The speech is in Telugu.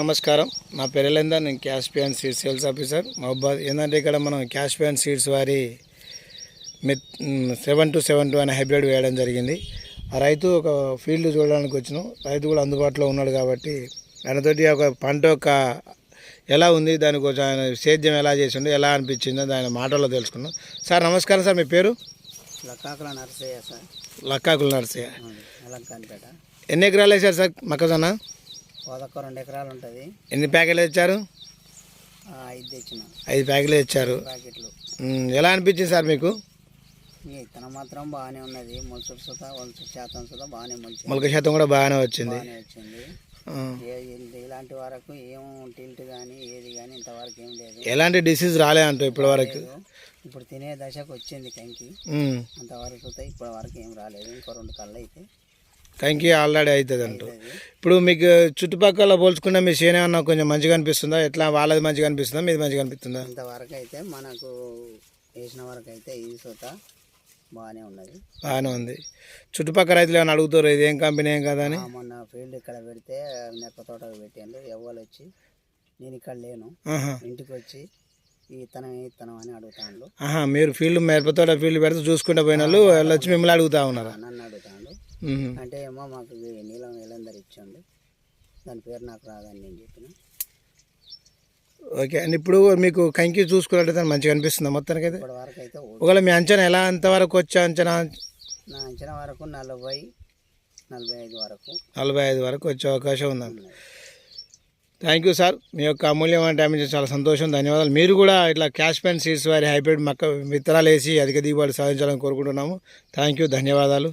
నమస్కారం. నా పేరు నేను cash pan seeds sales officer. మహబాద్ ఏంటంటే ఇక్కడ మనం క్యాష్ ప్యాన్ సీడ్స్ వారి మెత్ సెవెన్ టు సెవెన్ టూ అనే హైబ్రిడ్ వేయడం జరిగింది. ఆ రైతు ఒక ఫీల్డ్ చూడడానికి వచ్చినాం. రైతు కూడా అందుబాటులో ఉన్నాడు కాబట్టి ఆయనతోటి ఒక పంట యొక్క ఎలా ఉంది దాని కొంచెం ఆయన సేద్యం ఎలా చేసిండో ఎలా అనిపించిందో దాని మాటల్లో తెలుసుకున్నాం. సార్ నమస్కారం సార్ మీ పేరు? లక్కాకుల నరసయ్య సార్. లక్కాకుల నర్సయ్య. ఎన్ని ఎకరాలు వేశారు సార్ మొక్కజొన్న? పోదొక్క రెండు ఎకరాలు ఉంటుంది. ఎన్ని ప్యాకెట్లు ఇచ్చారు ఐదు తెచ్చిన. ఐదు ప్యాకెట్లు ఇచ్చారు ప్యాకెట్లు. ఎలా అనిపించింది సార్ మీకు? ఈ ఇత్తనం మాత్రం బాగానే ఉన్నది. మొలుసుడు సుత మొలుసు శాతం సుత బాగానే మొలిచింది మొలక శాతం కూడా బాగానే వచ్చింది. వచ్చింది. ఇలాంటి వరకు ఏం టిల్ట్ కానీ ఏది కానీ ఇంతవరకు ఏం లేదు. ఎలాంటి డిసీజ్ రాలే అంటూ ఇప్పటి వరకు. ఇప్పుడు తినే దశకు వచ్చింది కంకి అంతవరకు ఇప్పటి వరకు ఏం రాలేదు. ఇంకో రెండు కళ్ళు అయితే. కంకి ఆల్రెడీ అవుతుంది అంటూ. ఇప్పుడు మీకు చుట్టుపక్కల పోల్చుకున్న మీ చేను ఏమన్నా కొంచెం మంచిగా అనిపిస్తుందా? ఎట్లా వాళ్ళది మంచిగా అనిపిస్తుందా? మీది మంచిగా అనిపిస్తుందా? ఇంతవరకు అయితే మనకు వేసిన వరకు అయితే ఈ సుత బాగానే ఉన్నది. బాగానే ఉంది. చుట్టుపక్కల రైతులు ఏమైనా అడుగుతారు? ఇది ఏం కంపెనీ ఏం కదా అని? మొన్న ఫీల్డ్ ఇక్కడ పెడితే మిరప తోటకు పెట్టాను ఎవరు వచ్చి నేను ఇక్కడ లేను. ఇంటికి వచ్చి ఇత్తనం అని అడుగుతాను మీరు ఫీల్డ్ మిరపతోట ఫీల్డ్ పెడితే చూసుకుంటూ పోయిన వాళ్ళు వాళ్ళు వచ్చి మిమ్మల్ని అడుగుతా ఉన్నారు. అంటే ఏమో మాకు నీలం నీలందరు ఇచ్చాడు. దాని పేరు నాకు రాదని నేను చెప్పిన. ఓకే అండ్ ఇప్పుడు మీకు కంకి చూసుకున్నట్లయితే మంచిగా అనిపిస్తుందా మొత్తానికి అయితే వరకు అయితే ఒకవేళ మీ అంచనా ఎలా అంతవరకు వచ్చా అంచనా? నా అంచనా వరకు నలభై నలభై ఐదు వరకు. నలభై ఐదు వరకు వచ్చే అవకాశం ఉందండి థ్యాంక్ యూ సార్ మీ యొక్క అమూల్యమైన టైం ఇచ్చి చాలా సంతోషం. ధన్యవాదాలు. మీరు కూడా ఇట్లా క్యాష్ పెన్ సీడ్స్ వారి హైబ్రిడ్ మొక్క విత్తనాలు వేసి అధిక దిగుబడి సాధించాలని కోరుకుంటున్నాము. థ్యాంక్ యూ ధన్యవాదాలు.